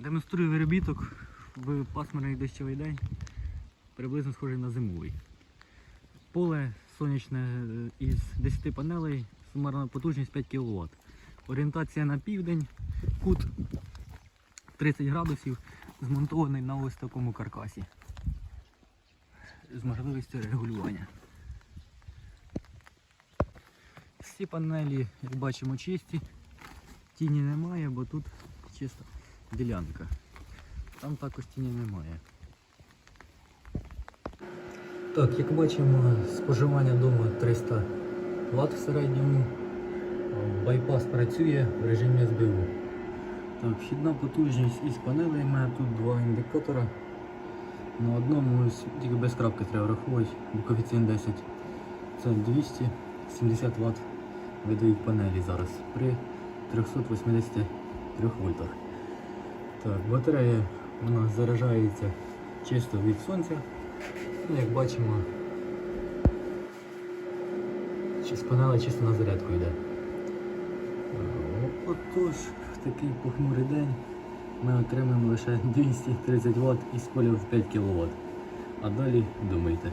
Демонструю виробіток в пасмурний дощовий день, приблизно схожий на зимовий. Поле сонячне е, із 10 панелей, сумарна потужність 5 кВт. Орієнтація на південь, кут 30 градусів, змонтований на ось такому каркасі з можливістю регулювання. Всі панелі, як бачимо, чисті, тіні немає, бо тут чиста ділянка. Там також тіні немає. Так, як бачимо, споживання вдома 300 Вт в середньому. Байпас працює в режимі СБУ. Так, вхідна потужність із панелей мене тут два індикатора. На одному тільки без крапки треба враховувати, бо коефіцієнт 10. Це 270 Вт видають панелі зараз при 383 вольтах. Так, батарея вона заряджається чисто від сонця. Ну, як бачимо, чи- з панели чисто на зарядку йде. Отож, в такий похмурий день ми отримаємо лише 230 Вт із полів 5 кВт. А далі думайте.